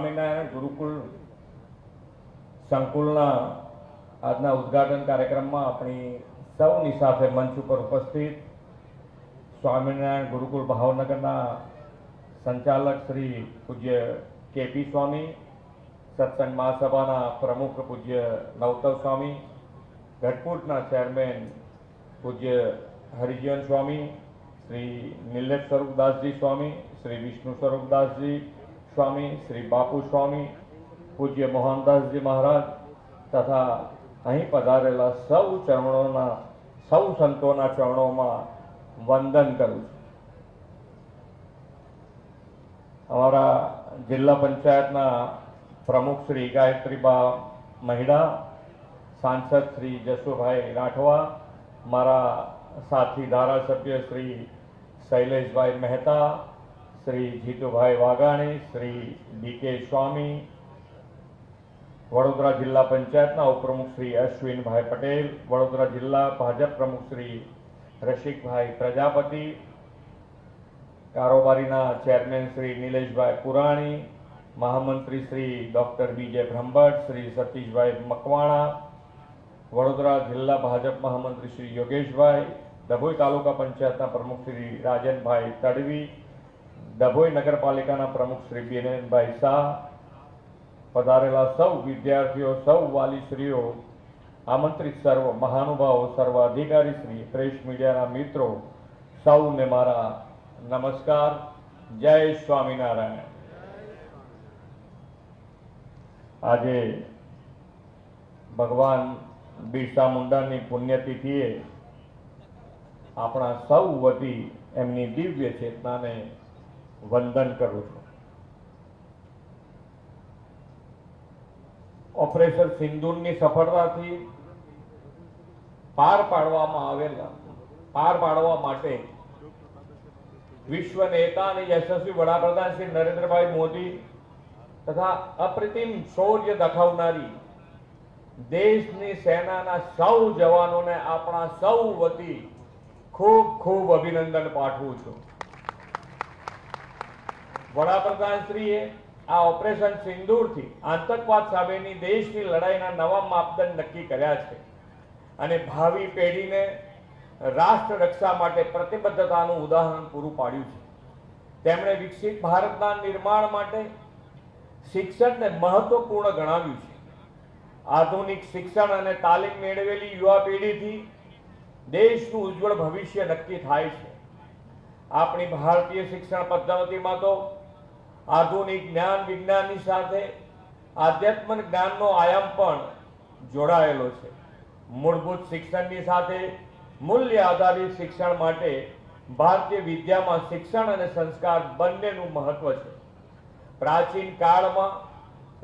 સ્વામિનારાયણ ગુરુકુલ સંકુલના આજના ઉદ્ઘાટન કાર્યક્રમમાં આપણી સૌની સાથે મંચ ઉપર ઉપસ્થિત સ્વામિનારાયણ ગુરુકુલ ભાવનગરના સંચાલક શ્રી પૂજ્ય કેપી સ્વામી, સત્સંગ મહાસભાના પ્રમુખ પૂજ્ય નવતવ સ્વામી ગઢપુરના ચેરમેન પૂજ્ય હરિજન સ્વામી, શ્રી નિલેશ સ્વરૂપદાસજી સ્વામી, શ્રી વિષ્ણુ સ્વરૂપદાસજી સ્વામી શ્રી બાપુ સ્વામી, પૂજ્ય મોહનદાસજી મહારાજ તથા અહીં પધારેલા સૌ ચરણોના, સૌ સંતોના ચરણોમાં વંદન કરું છું. અમારા જિલ્લા પંચાયતના પ્રમુખ શ્રી ગાયત્રીબા મહિડા, સાંસદ શ્રી જશુભાઈ રાઠવા, મારા સાથી ધારાસભ્ય શ્રી શૈલેષભાઈ મહેતા શ્રી જીતુભાઈ વાઘાણી, શ્રી ડીકે સ્વામી, વડોદરા જિલ્લા પંચાયતના ઉપપ્રમુખ શ્રી અશ્વિનભાઈ પટેલ, વડોદરા જિલ્લા ભાજપ પ્રમુખ શ્રી રસિકભાઈ પ્રજાપતિ, કારોબારીના ચેરમેન શ્રી નિલેશભાઈ પુરાણી, મહામંત્રી શ્રી ડૉક્ટર બીજે બ્રહ્મભટ્ટ, શ્રી સતીશભાઈ મકવાણા, વડોદરા જિલ્લા ભાજપ મહામંત્રી શ્રી યોગેશભાઈ, ડભોઈ તાલુકા પંચાયતના પ્રમુખ શ્રી રાજનભાઈ તડવી ડભોઈ નગરપાલિકાના પ્રમુખ શ્રી બિરેનભાઈ શાહ પધારેલા સૌ વિદ્યાર્થીઓ, સૌ વાલીશ્રીઓ, આમંત્રિત સર્વ મહાનુભાવો સર્વ અધિકારી શ્રી પ્રેસ મીડિયાના મિત્રો, સૌને મારા નમસ્કાર. જય સ્વામિનારાયણ. આજે ભગવાન બિરસા મુંડાની પુણ્યતિથિએ આપણા સૌ વતી એમની દિવ્ય ચેતનાને વંદન કરું છું. ઓપરેશન સિંદૂરની સફળતાથી પાર પાડવામાં આવેલા, પાર પાડવા માટે વિશ્વ નેતા અને યશસ્વી વડાપ્રધાન શ્રી નરેન્દ્રભાઈ મોદી તથા અપ્રતિમ શૌર્ય દખાવનારી દેશની સેનાના સૌ જવાનોને આપણા સૌ વતી ખૂબ ખૂબ અભિનંદન પાઠવું છું. વડાપ્રધાનશ્રીએ આ ઓપરેશન સિંદૂરથી આતંકવાદ સામેની દેશની લડાઈના નવા માપદંડ નક્કી કર્યા છે. અને ભાવિ પેઢીને રાષ્ટ્ર રક્ષા માટે પ્રતિબદ્ધતાનું ઉદાહરણ પૂરું પાડ્યું છે. તેમણે વિકસિત ભારતના નિર્માણ માટે શિક્ષણને મહત્વપૂર્ણ ગણાવ્યું છે. આધુનિક શિક્ષણ અને તાલીમ મેળવેલી યુવા પેઢીથી દેશનું ઉજ્જવળ ભવિષ્ય નક્કી થાય છે. આપણી ભારતીય શિક્ષણ પદ્ધતિમાં તો આધુનિક જ્ઞાન વિજ્ઞાનની સાથે આધ્યાત્મ જ્ઞાનનો આયામ પણ જોડાયેલો છે. મૂળભૂત શિક્ષણની સાથે મૂલ્ય આધારિત શિક્ષણ માટે ભારતીય વિદ્યામાં શિક્ષણ અને સંસ્કાર બંનેનું મહત્વ છે. પ્રાચીન કાળમાં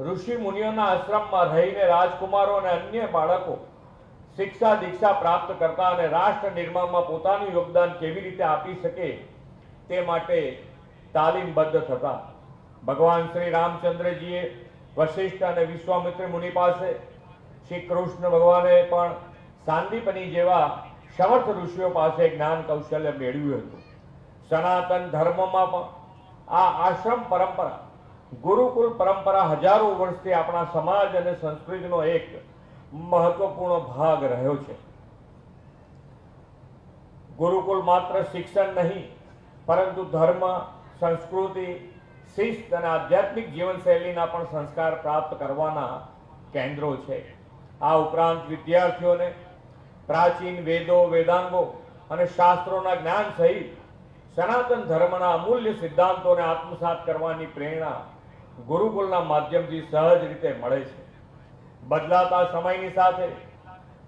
ઋષિ મુનિઓના આશ્રમમાં રહીને રાજકુમારો અને અન્ય બાળકો શિક્ષા દીક્ષા પ્રાપ્ત કરતા અને રાષ્ટ્ર નિર્માણમાં પોતાનું યોગદાન કેવી રીતે આપી શકે તે માટે તાલીમબદ્ધ થતા. ભગવાન શ્રી રામચંદ્રજીએ વશિષ્ઠ અને વિશ્વામિત્ર મુનિ પાસે શ્રી કૃષ્ણ ભગવાને પણ સાંદીપની જેવા સમર્થ ઋષિઓ પાસે જ્ઞાન કૌશલ્ય મેળવ્યું હતું. સનાતન ધર્મમાં પણ આ આશ્રમ પરંપરા, ગુરુકુલ પરંપરા હજારો વર્ષથી આપણા સમાજ અને સંસ્કૃતિનો એક મહત્વપૂર્ણ ભાગ રહ્યો છે. ગુરુકુલ માત્ર શિક્ષણ નહીં, પરંતુ ધર્મ, સંસ્કૃતિ શિસ્ત અને આધ્યાત્મિક જીવનશૈલીના પણ સંસ્કાર પ્રાપ્ત કરવાના કેન્દ્રો છે. આ ઉપરાંત વિદ્યાર્થીઓને પ્રાચીન વેદો, વેદાંગો અને શાસ્ત્રોના જ્ઞાન સહિત સનાતન ધર્મના અમૂલ્ય સિદ્ધાંતોને આત્મસાત કરવાની પ્રેરણા ગુરુકુલના માધ્યમથી સહજ રીતે મળે છે. બદલાતા સમયની સાથે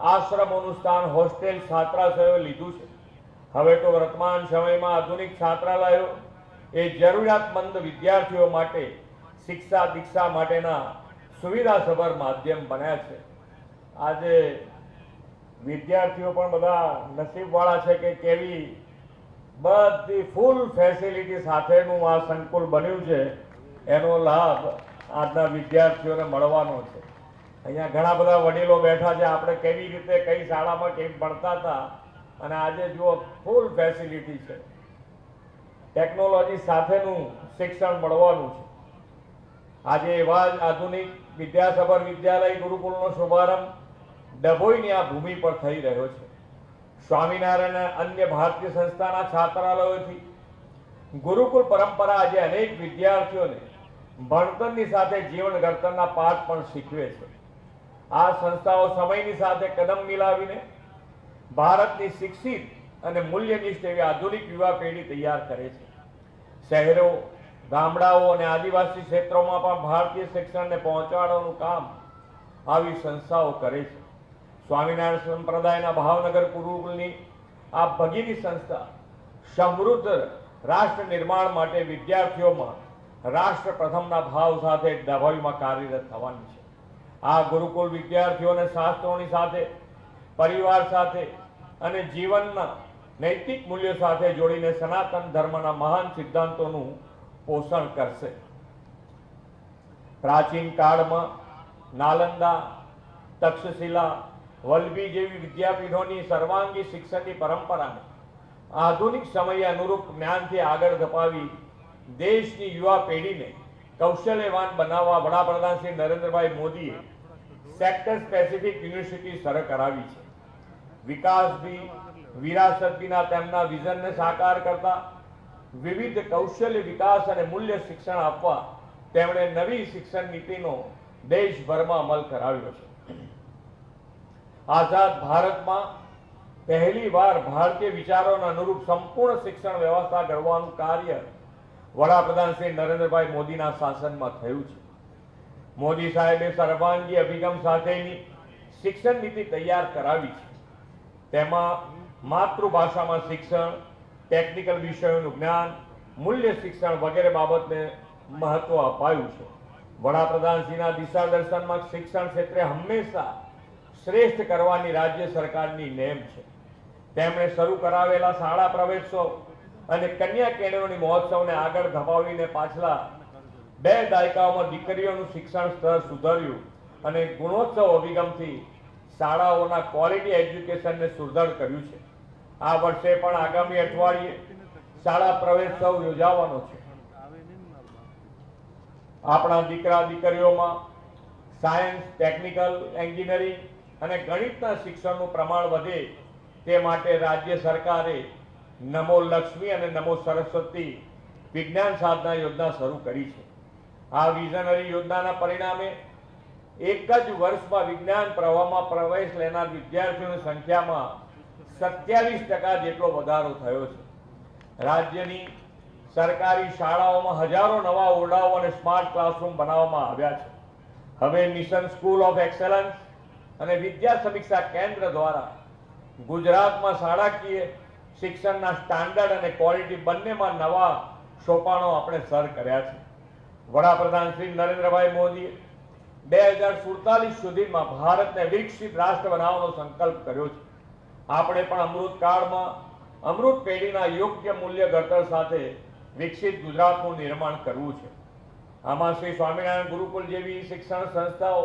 આશ્રમોનું સ્થાન હોસ્ટેલ છાત્રાલયોએ લીધું છે. હવે તો વર્તમાન સમયમાં આધુનિક છાત્રાલયો એ જરૂરિયાતમંદ વિદ્યાર્થીઓ માટે શિક્ષા દીક્ષા માટેના સુવિધાસભર માધ્યમ બન્યા છે. આજે વિદ્યાર્થીઓ પણ બધા નસીબવાળા છે કે કેવી બધી ફૂલ ફેસિલિટી સાથેનું આ સંકુલ બન્યું છે. એનો લાભ આજના વિદ્યાર્થીઓને મળવાનો છે. અહીંયા ઘણા બધા વડીલો બેઠા છે. આપણે કેવી રીતે કઈ શાળામાં કેમ ભણતા હતા? અને આજે જુઓ, ફૂલ ફેસિલિટી છે. ટેકનોલોજી સાથેનું શિક્ષણ મળવાનું છે. આજે એવા જ આધુનિક વિદ્યાસભર વિદ્યાલય ગુરુકુળનો શુભારંભ ડભોઈની આ ભૂમિ પર થઈ રહ્યો છે. સ્વામિનારાયણ અન્ય ભારતીય સંસ્થાના છાત્રાલયોથી ગુરુકુળ પરંપરા આજે અનેક વિદ્યાર્થીઓને ભણતરની સાથે જીવન ઘડતરના પાઠ પણ શીખવે છે. આ સંસ્થાઓ સમયની સાથે કદમ મિલાવીને ભારતની શિક્ષિત અને મૂલ્યનિષ્ઠ એવી આધુનિક યુવા પેઢી તૈયાર કરે છે. શહેરો, ગામડાઓ અને આદિવાસી ક્ષેત્રોમાં પણ ભારતીય શિક્ષણને પહોંચાડવાનું કામ આવી સંસ્થાઓ કરે છે. સ્વામિનારાયણ સંપ્રદાયના ભાવનગર ગુરુકુલની આ ભગીની સંસ્થા સમૃદ્ધ રાષ્ટ્ર નિર્માણ માટે વિદ્યાર્થીઓમાં રાષ્ટ્ર પ્રથમના ભાવ સાથે ડભોઈમાં કાર્યરત થવાની છે. આ ગુરુકુળ વિદ્યાર્થીઓને શાસ્ત્રોની સાથે, પરિવાર સાથે અને જીવનના નૈતિક મૂલ્યો સાથે જોડીને સનાતન ધર્મના મહાન સિદ્ધાંતોનું પોષણ કરશે. પ્રાચીન કાળમાં નાલંદા, તક્ષશિલા વલ્લભી જેવી વિદ્યાપીઠોની સર્વાંગી શિક્ષણની પરંપરાને આધુનિક સમયે અનુરૂપ જ્ઞાનથી આગળ ધપાવી દેશની યુવા પેઢીને કૌશલ્યવાન બનાવવા વડાપ્રધાન શ્રી નરેન્દ્રભાઈ મોદીએ સેક્ટર સ્પેસિફિક યુનિવર્સિટી શરૂ કરાવી છે. વિકાસ ભી વિરાસત વિના તેમના વિઝનને સાકાર કરતા, વિવિધ કૌશલ્ય વિકાસ અને મૂલ્ય શિક્ષણ આપવા તેમણે નવી શિક્ષણ નીતિનો દેશભરમાં અમલ કરાવ્યો છે. આઝાદ ભારતમાં પહેલી વાર ભારતીય વિચારોના અનુરૂપ સંપૂર્ણ શિક્ષણ વ્યવસ્થા ઘડવાનું કાર્ય વડાપ્રધાન શ્રી નરેન્દ્રભાઈ મોદીના શાસનમાં થયું છે. મોદી સાહેબે સર્વાંગી અભિગમ સાથેની શિક્ષણ નીતિ તૈયાર કરાવી છે. તેમાં માતૃભાષામાં શિક્ષણ ટેકનિકલ વિષયોનું જ્ઞાન, મૂલ્ય શિક્ષણ વગેરે બાબતને મહત્વ અપાયું છે. વડાપ્રધાનશ્રીના દિશા દર્શનમાં શિક્ષણ ક્ષેત્રે હંમેશા શ્રેષ્ઠ કરવાની રાજ્ય સરકારની નેમ છે. તેમણે શરૂ કરાવેલા શાળા પ્રવેશો અને કન્યા કેળવણી મહોત્સવને આગળ ધપાવીને પાછલા બે દાયકાઓમાં દીકરીઓનું શિક્ષણ સ્તર સુધર્યું અને ગુણોત્સવ અભિગમથી શાળાઓના ક્વોલિટી એજ્યુકેશનને સુદૃઢ કર્યું છે. આ વર્ષે પણ આગામી અઠવાડિયે શાળા પ્રવેશોત્સવ યોજાવાનો છે. આપણા દીકરા દીકરીઓમાં સાયન્સ, ટેકનિકલ, એન્જિનિયરિંગ અને ગણિતના શિક્ષણનું પ્રમાણ વધે તે માટે રાજ્ય સરકારે નમો લક્ષ્મી અને નમો સરસ્વતી વિજ્ઞાન સાધના યોજના શરૂ કરી છે. આ વિઝનરી યોજનાના પરિણામે એક જ વર્ષમાં વિજ્ઞાન પ્રવાહમાં પ્રવેશ લેનાર વિદ્યાર્થીઓની સંખ્યામાં સત્યાવીસ ટકા જેટલો વધારો થયો છે. રાજ્યની સરકારી શાળાઓમાં હજારો નવા ઓરડાઓ અને સ્માર્ટ ક્લાસરૂમ બનાવવામાં આવ્યા છે. હવે મિશન સ્કૂલ ઓફ એક્સેલન્સ અને વિદ્યા સમીક્ષા કેન્દ્ર દ્વારા ગુજરાતમાં શાળાકીય શિક્ષણના સ્ટાન્ડર્ડ અને ક્વોલિટી બંનેમાં નવા સોપાનો આપણે સર કર્યા છે. વડાપ્રધાન શ્રી નરેન્દ્રભાઈ મોદીએ બે હજાર સુડતાલીસ સુધીમાં ભારતને વિકસિત રાષ્ટ્ર બનાવવાનો સંકલ્પ કર્યો છે. આપણે પણ અમૃત કાળમાં, અમૃત પેઢીના યોગ્ય મૂલ્ય ઘડતર સાથે વિકસિત ગુજરાતનું નિર્માણ કરવું છે. આમાં શ્રી સ્વામિનારાયણ ગુરુકુલ જેવી શિક્ષણ સંસ્થાઓ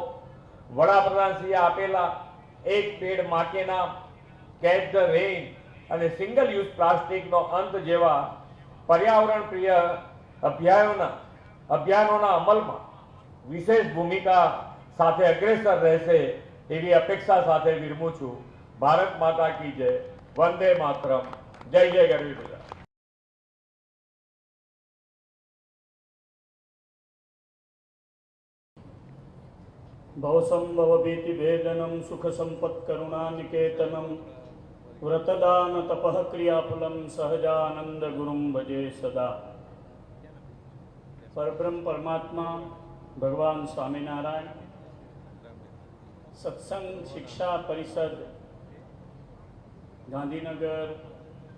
વડાપ્રધાનશ્રીએ આપેલા એક પેડ માટેના કેચ ધ રેઇન અને સિંગલ યુઝ પ્લાસ્ટિકનો અંત જેવા પર્યાવરણ પ્રિય અભિયાનોના અભિયાનોના અમલમાં વિશેષ ભૂમિકા સાથે અગ્રેસર રહેશે એવી અપેક્ષા સાથે વિરમું છું. ભારત માતા કી જય. વંદે માતરમ. જય જય ગરવી ગુજરાત. ભવસંભવભીતિ ભેદનમ સુખ સંપત કરુણા નિકેતનમ. વ્રતદાન તપઃ ક્રિયાફલમ સહજાનંદ ગુરુમ ભજે સદા. પરબ્રહ્મ પરમાત્મા, ભગવાન સ્વામિનારાયણ. સત્સંગ, શિક્ષા, પરિષદ ગાંધીનગર,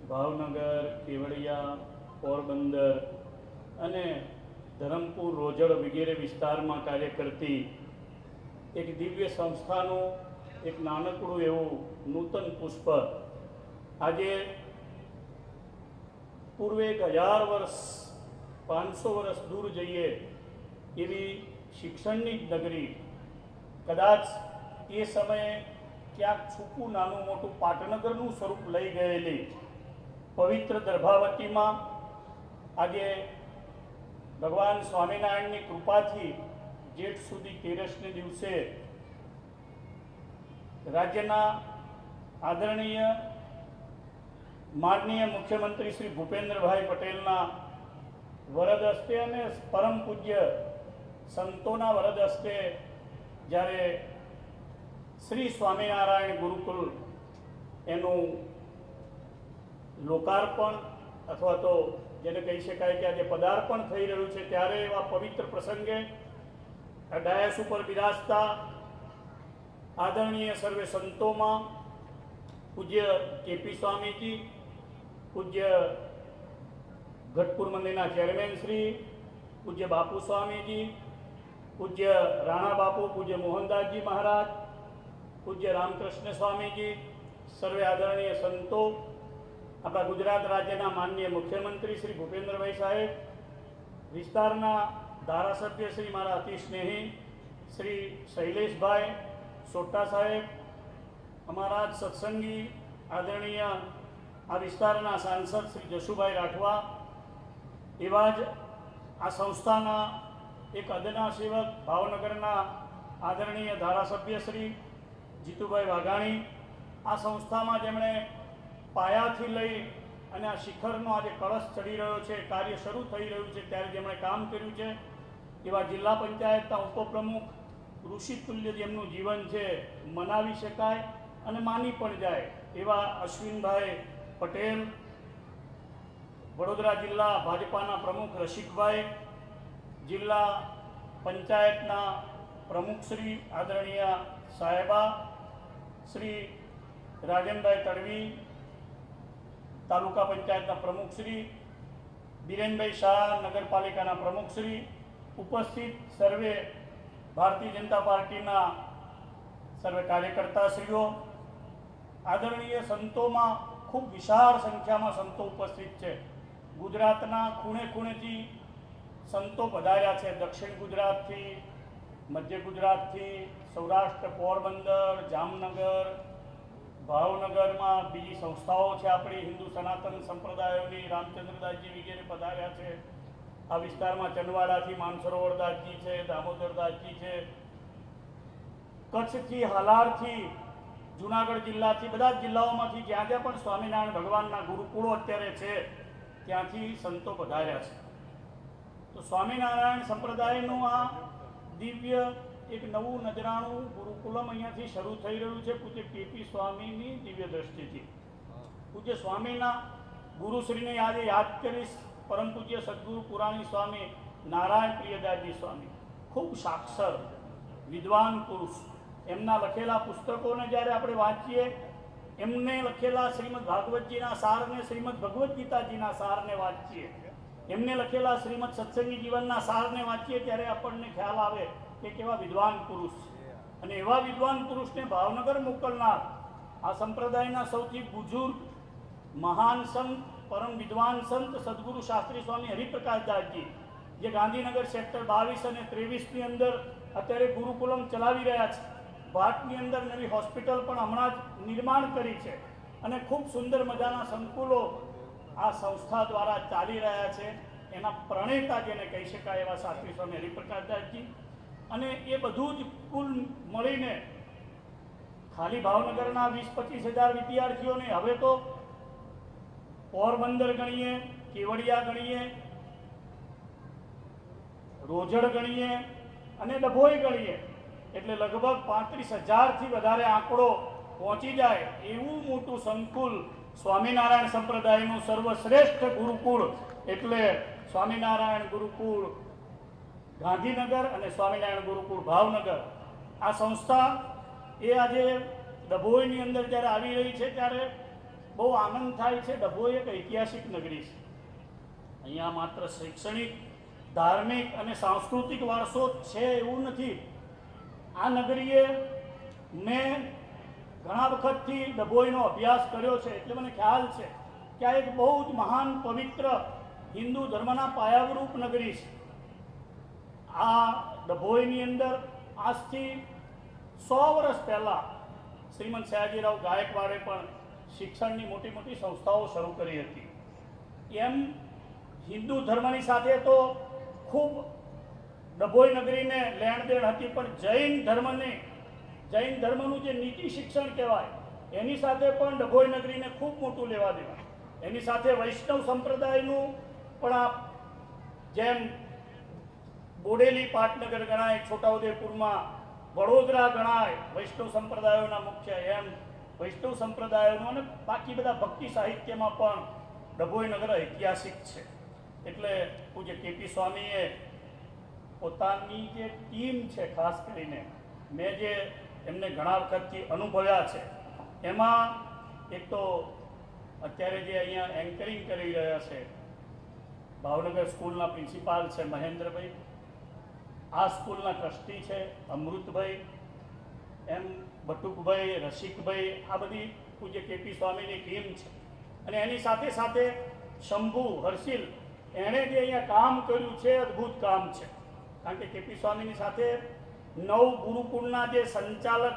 ભાવનગર, કેવડિયા, પોરબંદર અને ધરમપુર, રોજડ વગેરે વિસ્તારમાં કાર્ય કરતી એક દિવ્ય સંસ્થાનું, એક નાનકડું એવું નૂતન પુષ્પ આજે પૂર્વે એક હજાર વર્ષ, પાંચસો વર્ષ દૂર જઈએ એવી શિક્ષણની નગરી. કદાચ એ સમયે ક્યાંક છૂપું નાનું મોટું પાટનગરનું સ્વરૂપ લઈ ગયેલી પવિત્ર દર્ભાવતીમાં આજે ભગવાન સ્વામિનારાયણની કૃપાથી જેઠ સુધી તેરસને દિવસે રાજ્યના આદરણીય માનનીય મુખ્યમંત્રી શ્રી ભૂપેન્દ્રભાઈ પટેલના વરદ હસ્તે અને પરમ પૂજ્ય સંતોના વરદ હસ્તે જ્યારે શ્રી સ્વામિનારાયણ ગુરુકુલ એનું લોકાર્પણ અથવા તો જેને કહી શકાય કે આજે પદાર્પણ થઈ રહ્યું છે ત્યારે એવા પવિત્ર પ્રસંગે ડાયસ ઉપર બિરાજતા આદરણીય સર્વે સંતોમાં પૂજ્ય કેપી સ્વામીજી, પૂજ્ય ઘટપુર મંદિરના ચેરમેન શ્રી, પૂજ્ય બાપુ સ્વામીજી, પૂજ્ય રાણા બાપુ, પૂજ્ય મોહનદાસજી મહારાજ પૂજ્ય રામકૃષ્ણ સ્વામીજી, સર્વે આદરણીય સંતો, આપણા ગુજરાત રાજ્યના માનનીય મુખ્યમંત્રી શ્રી ભૂપેન્દ્રભાઈ સાહેબ, વિસ્તારના ધારાસભ્ય શ્રી મારા અતિ સ્નેહી શ્રી શૈલેષભાઈ સોટા સાહેબ, અમારા જ સત્સંગી આદરણીય આ વિસ્તારના સાંસદ શ્રી જશુભાઈ રાઠવા, એવા જ આ સંસ્થાના એક અદના સેવક, ભાવનગરના આદરણીય ધારાસભ્ય શ્રી જીતુભાઈ વાઘાણી આ સંસ્થામાં જેમણે પાયાથી લઈ અને આ શિખરનો આજે કળશ ચડી રહ્યો છે, કાર્ય શરૂ થઈ રહ્યું છે, ત્યારે જેમણે કામ કર્યું છે, એવા જિલ્લા પંચાયતના ઉપપ્રમુખ ઋષિ તુલ્ય જેમનું જીવન છે, મનાવી શકાય અને માની પણ જાય એવા અશ્વિનભાઈ પટેલ, વડોદરા જિલ્લા ભાજપાના પ્રમુખ રસિકભાઈ, જિલ્લા પંચાયતના પ્રમુખશ્રી આદરણીય સાહેબા શ્રી રાજનભાઈ તડવી, તાલુકા પંચાયતના પ્રમુખ શ્રી, બિરેનભાઈ શાહ, નગરપાલિકાના પ્રમુખ શ્રી, ઉપસ્થિત સર્વે ભારતીય જનતા પાર્ટીના સર્વે કાર્યકર્તાશ્રીઓ, આદરણીય સંતોમાં ખૂબ વિશાળ સંખ્યામાં સંતો ઉપસ્થિત છે. ગુજરાતના ખૂણે ખૂણેથી સંતો પધાર્યા છે. દક્ષિણ ગુજરાતથી મધ્ય ગુજરાતથી સૌરાષ્ટ્ર, પોરબંદર, જામનગર, ભાવનગરમાં બીજી સંસ્થાઓ છે આપણી, હિન્દુ સનાતન સંપ્રદાયોની, રામચંદ્રદાસજી વગેરે પધાર્યા છે. આ વિસ્તારમાં ચંદવાડાથી માનસરોવરદાસજી છે, દામોદરદાસજી છે. કચ્છથી, હાલારથી, જુનાગઢ જિલ્લાથી, બધા જ જિલ્લાઓમાંથી જ્યાં જ્યાં પણ સ્વામિનારાયણ ભગવાનના ગુરુકુળો અત્યારે છે, ત્યાંથી સંતો પધાર્યા છે. તો સ્વામિનારાયણ સંપ્રદાયનું આ દિવ્ય એક નવું નજરાણું ગુરુકુલમ અહીંયાથી શરૂ થઈ રહ્યું છે પૂજ્ય કેપી સ્વામીની દિવ્ય દ્રષ્ટિથી. પૂજ્ય સ્વામીના ગુરુશ્રીને આજે યાદ કરીશ પરમ પૂજ્ય સદગુરુ પુરાણી સ્વામી નારાયણ પ્રિયદાસજી સ્વામી. ખૂબ સાક્ષર વિદ્વાન પુરુષ. એમના લખેલા પુસ્તકોને જ્યારે આપણે વાંચીએ એમને લખેલા શ્રીમદ ભાગવતજીના સારને શ્રીમદ ભગવદ્ ગીતાજીના સારને વાંચીએ એમને લખેલા શ્રીમદ સત્સંગી જીવનના સારને વાંચીએ ત્યારે આપણને ખ્યાલ આવે કે કેવા વિદ્વાન પુરુષ છે. અને એવા વિદ્વાન પુરુષને ભાવનગર મોકલનાર આ સંપ્રદાયના સૌથી બુજુર્ગ મહાન સંત, પરમ વિદ્વાન સંત સદગુરુ શાસ્ત્રી સ્વામી હરિપ્રકાશદાસજી જે ગાંધીનગર સેક્ટર બાવીસ અને ત્રેવીસની અંદર અત્યારે ગુરુકુલમ ચલાવી રહ્યા છે. ભાટની અંદર નવી હોસ્પિટલ પણ હમણાં જ નિર્માણ કરી છે. અને ખૂબ સુંદર મજાના સંકુલો આ સંસ્થા દ્વારા ચાલી રહ્યા છે. એના પ્રણેતા જેને કહી શકાય એવા શાસ્ત્રી સ્વામી હરિપ્રકાશદાસજી. અને એ બધું જ કુલ મળીને ખાલી ભાવનગરના વીસ પચીસ હજાર વિદ્યાર્થીઓને હવે તો પોરબંદર ગણીએ, કેવડિયા ગણીએ, રોજડ ગણીએ અને ડભોઈ ગણીએ. એટલે લગભગ પાંત્રીસ હજારથી વધારે આંકડો પહોંચી જાય એવું મોટું સંકુલ સ્વામિનારાયણ સંપ્રદાયનું સર્વશ્રેષ્ઠ ગુરુકુળ એટલે સ્વામિનારાયણ ગુરુકુળ ગાંધીનગર અને સ્વામિનારાયણ ગુરુકુળ ભાવનગર. આ સંસ્થા એ આજે ડભોઈની અંદર જ્યારે આવી રહી છે ત્યારે બહુ આનંદ થાય છે. ડભોઈ એક ઐતિહાસિક નગરી છે. અહીંયા માત્ર શૈક્ષણિક, ધાર્મિક અને સાંસ્કૃતિક વારસો છે એવું નથી. આ નગરીએ મેં ઘણા વખતથી ડભોઈનો અભ્યાસ કર્યો છે. એટલે મને ખ્યાલ છે કે આ એક બહુ જ મહાન, પવિત્ર હિન્દુ ધર્મના પાયાવરૂપ નગરી છે. આ ડભોઈની અંદર આજથી સો વર્ષ પહેલાં શ્રીમંત સયાજીરાવ ગાયકવાડે પણ શિક્ષણની મોટી મોટી સંસ્થાઓ શરૂ કરી હતી. એમ હિન્દુ ધર્મની સાથે તો ખૂબ ડભોઈ નગરીને લેણ દેણ હતી, પણ જૈન ધર્મને જૈન ધર્મનું જે નીતિ શિક્ષણ કહેવાય, એની સાથે પણ ડભોઈ નગરીને ખૂબ મોટું લેવા દેવા. એની સાથે વૈષ્ણવ સંપ્રદાયનું પણ આ જેમ બોડેલી પાટનગર ગણાય, છોટાઉદેપુરમાં વડોદરા ગણાય, વૈષ્ણવ સંપ્રદાયોના મુખ્ય એમ વૈષ્ણવ સંપ્રદાયોનું અને બાકી બધા ભક્તિ સાહિત્યમાં પણ ડભોઈ નગર ઐતિહાસિક છે. એટલે પૂજ્ય કેપી સ્વામીએ પોતાની જે ટીમ છે, ખાસ કરીને, મેં જે એમને ઘણા વખતથી અનુભવ્યા છે. એમાં એક તો અત્યારે જે અહીંયા એન્કરિંગ કરી રહ્યા છે, ભાવનગર સ્કૂલના પ્રિન્સિપાલ છે મહેન્દ્રભાઈ. આ સ્કૂલના ટ્રસ્ટી છે અમૃતભાઈ, એમ બટુકભાઈ, રસિકભાઈ, આ બધી પૂજ્ય કેપી સ્વામીની ટીમ છે. અને એની સાથે સાથે શંભુ, હર્ષિલ, એણે જે અહીંયા કામ કર્યું છે, અદ્ભુત કામ છે. કારણ કે કેપી સ્વામીની સાથે નવ ગુરુકુળના જે સંચાલક,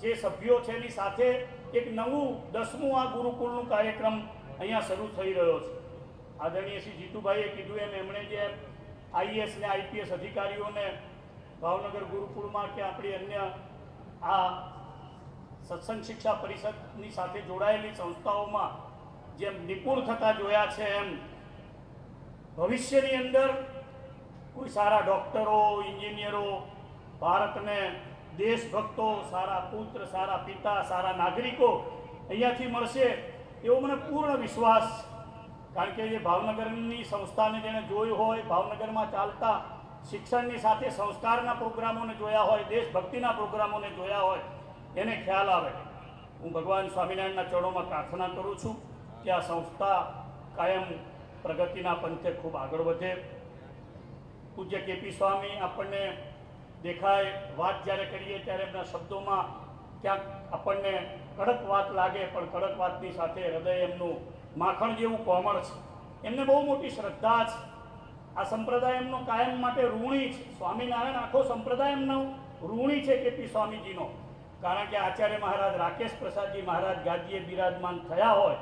જે સભ્યો છે એની સાથે એક નવું, દસમું આ ગુરુકુળનું કાર્યક્રમ અહીંયા શરૂ થઈ રહ્યો છે. આદરણીય શ્રી જીતુભાઈએ કીધું એમ, એમણે જે આઈએસ ને આઈપીએસ અધિકારીઓને ભાવનગર ગુરુકુળમાં કે આપણી અન્ય આ સત્સંગ શિક્ષા પરિષદની સાથે જોડાયેલી સંસ્થાઓમાં જેમ નિપુણ થતા જોયા છે એમ, ભવિષ્યની અંદર કોઈ સારા ડૉક્ટરો, એન્જિનિયરો ભારતને દેશભક્તો, સારા પુત્ર, સારા પિતા, સારા નાગરિકો અહીંયાથી મળશે એવો મને પૂર્ણ વિશ્વાસ. કારણ કે જે ભાવનગરની સંસ્થાને જેણે જોયું હોય, ભાવનગરમાં ચાલતા શિક્ષણની સાથે સંસ્કારના પ્રોગ્રામોને જોયા હોય, દેશભક્તિના પ્રોગ્રામોને જોયા હોય, એને ખ્યાલ આવે. હું ભગવાન સ્વામિનારાયણના ચરણોમાં પ્રાર્થના કરું છું કે આ સંસ્થા કાયમ પ્રગતિના પંથે ખૂબ આગળ વધે. પૂજ્ય કેપી સ્વામી, આપણને દેખાય, વાત જ્યારે કરીએ ત્યારે એમના શબ્દોમાં ક્યાંક આપણને કડક વાત લાગે, પણ કડક વાતની સાથે હૃદય એમનું માખણ જેવું કોમળ છે. એમને બહુ મોટી શ્રદ્ધા છે. આ સંપ્રદાય એમનો કાયમ માટે ઋણી છે. સ્વામિનારાયણ આખો સંપ્રદાય એમનો ઋણી છે કેપી સ્વામીજીનો? કારણ કે આચાર્ય મહારાજ રાકેશ પ્રસાદજી મહારાજ ગાદીએ બિરાજમાન થયા હોય,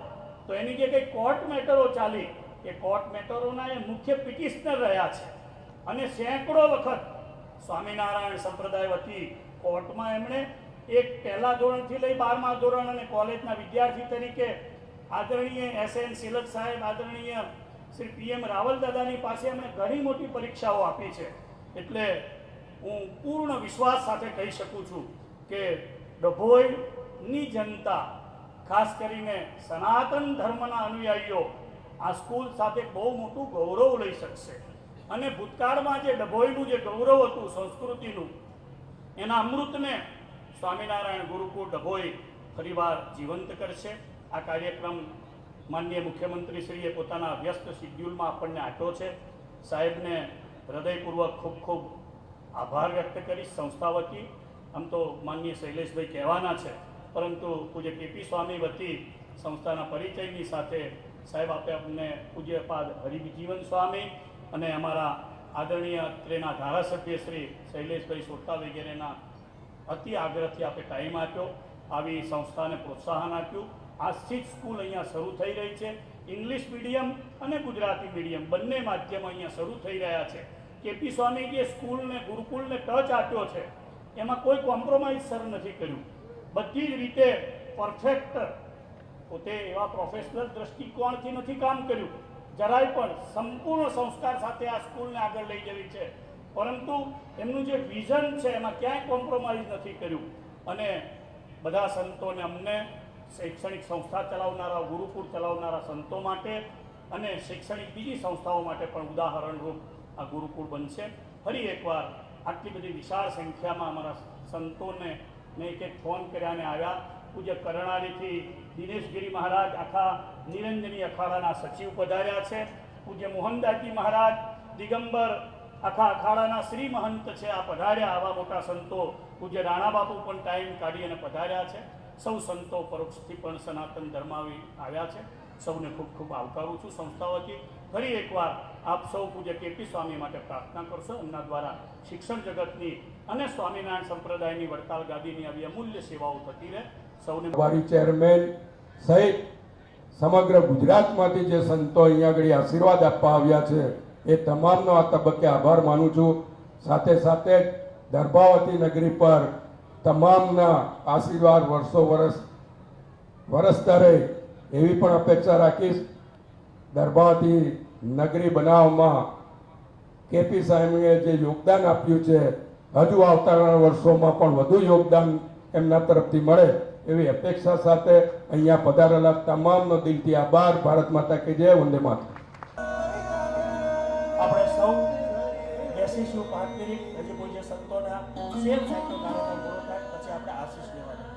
તો એની જે કંઈ કોર્ટ મેટરો ચાલી, એ કોર્ટ મેટરોના એ મુખ્ય પિટિશનર રહ્યા છે. અને સેંકડો વખત સ્વામિનારાયણ સંપ્રદાય વતી કોર્ટમાં એમણે એક પહેલા ધોરણથી લઈ બારમા ધોરણ અને કોલેજના વિદ્યાર્થી તરીકે આદરણીય એસ એન સિલક સાહેબ, આદરણીય શ્રી પી એમ રાવલ દાદાની પાસે એમણે ઘણી મોટી પરીક્ષાઓ આપી છે. એટલે હું પૂર્ણ વિશ્વાસ સાથે કહી શકું છું કે ડભોઈની જનતા, ખાસ કરીને સનાતન ધર્મના અનુયાયીઓ આ સ્કૂલ સાથે બહુ મોટું ગૌરવ લઈ શકશે. અને ભૂતકાળમાં જે ડભોઈનું જે ગૌરવ હતું સંસ્કૃતિનું, એના અમૃતને સ્વામિનારાયણ ગુરુકુળ ડભોઈ ફરીવાર જીવંત કરશે. આ કાર્યક્રમ માનનીય મુખ્યમંત્રીશ્રીએ પોતાના વ્યસ્ત શિડ્યુલમાં આપણને આટો છે. સાહેબને હૃદયપૂર્વક ખૂબ ખૂબ આભાર વ્યક્ત કરીશ, સંસ્થા વતી. આમ તો માનનીય શૈલેષભાઈ કહેવાના છે. પરંતુ પૂજ્ય કેપી સ્વામી વતી સંસ્થાના પરિચયની સાથે સાહેબ આપે અમને પૂજ્યપાદ હરિજીવન સ્વામી અને અમારા આદરણીય અત્રેના ધારાસભ્ય શ્રી શૈલેષભાઈ સોટા વગેરેના અતિ આગ્રહથી આપણે ટાઈમ આપ્યો, આવી સંસ્થાને પ્રોત્સાહન આપ્યું. આજથી જ સ્કૂલ અહીંયા શરૂ થઈ રહી છે. ઇંગ્લિશ મીડિયમ અને ગુજરાતી મીડિયમ બંને માધ્યમો અહીંયા શરૂ થઈ રહ્યા છે. કેપી સ્વામી જે સ્કૂલને, ગુરુકુળને ટચ આપ્યો છે. એમાં કોઈ કોમ્પ્રોમાઇઝ સર નથી કર્યું. બધી જ રીતે પરફેક્ટ પોતે એવા પ્રોફેશનલ દ્રષ્ટિકોણથી નથી કામ કર્યું. જરાય પણ સંપૂર્ણ સંસ્કાર સાથે આ સ્કૂલને આગળ લઈ જવી છે. પરંતુ એમનું જે વિઝન છે, એમાં ક્યાંય કોમ્પ્રોમાઇઝ નથી કર્યું. અને બધા સંતોને અમને શૈક્ષણિક સંસ્થા ચલાવનારા, ગુરુકુળ ચલાવનારા સંતો માટે અને શૈક્ષણિક બીજી સંસ્થાઓ માટે પણ ઉદાહરણરૂપ આ ગુરુકુળ બનશે. ફરી એકવાર આટલી બધી વિશાળ સંખ્યામાં અમારા સંતોને મેં એક એક ફોન કર્યા અને આવ્યા. પૂજ્ય કરણાલીથી દિનેશગીરી મહારાજ આખા નિરંજની અખાડાના સચિવ પધાર્યા છે. પૂજ્ય મોહનદાસજી મહારાજ, દિગંબર આખા અખાડાના શ્રી મહંત છે. આ પધાર્યા આવા મોટા સંતો પૂજ્ય રાણાબાપુ પણ ટાઈમ કાઢી અને પધાર્યા છે. સૌ સંતો પરોક્ષથી પણ સનાતન ધર્માવી આવ્યા છે. સૌને ખૂબ ખૂબ આવકારું છું સંસ્થા વતી. ફરી એકવાર આપ સૌ પૂજ્ય કેપી સ્વામી માટે પ્રાર્થના કરશો. એમના દ્વારા શિક્ષણ જગતની અને સ્વામિનારાયણ સંપ્રદાયની વડતાલ ગાદીની આવી અમૂલ્ય સેવાઓ થતી રહે. સૌને ચેરમેન સહિત સમગ્ર ગુજરાતમાંથી જે સંતો અહીંયા આગળ આશીર્વાદ આપવા આવ્યા છે, એ તમામનો આ તબક્કે આભાર માનું છું. સાથે સાથે દર્ભાવતી નગરી પર તમામના આશીર્વાદ વર્ષો વર્ષ વરસતા રહે એવી પણ અપેક્ષા રાખીશ. દર્ભાવતી નગરી બનાવવામાં કેપી સાહેબે જે યોગદાન આપ્યું છે, હજુ આવતા વર્ષોમાં પણ વધુ યોગદાન એમના તરફથી મળે. એવી અપેક્ષા સાથે અહીંયા પધારેલા તમામનો દિલથી આભાર. ભારત માતા કે જય, વંદે માતા આપણે સૌ બેસીશું પાંચ હજી પૂજ્ય સંતોના સેમ સાહિત્ય કાર્યક્રમ પૂરો પછી આપણે આશીષ લેવાના.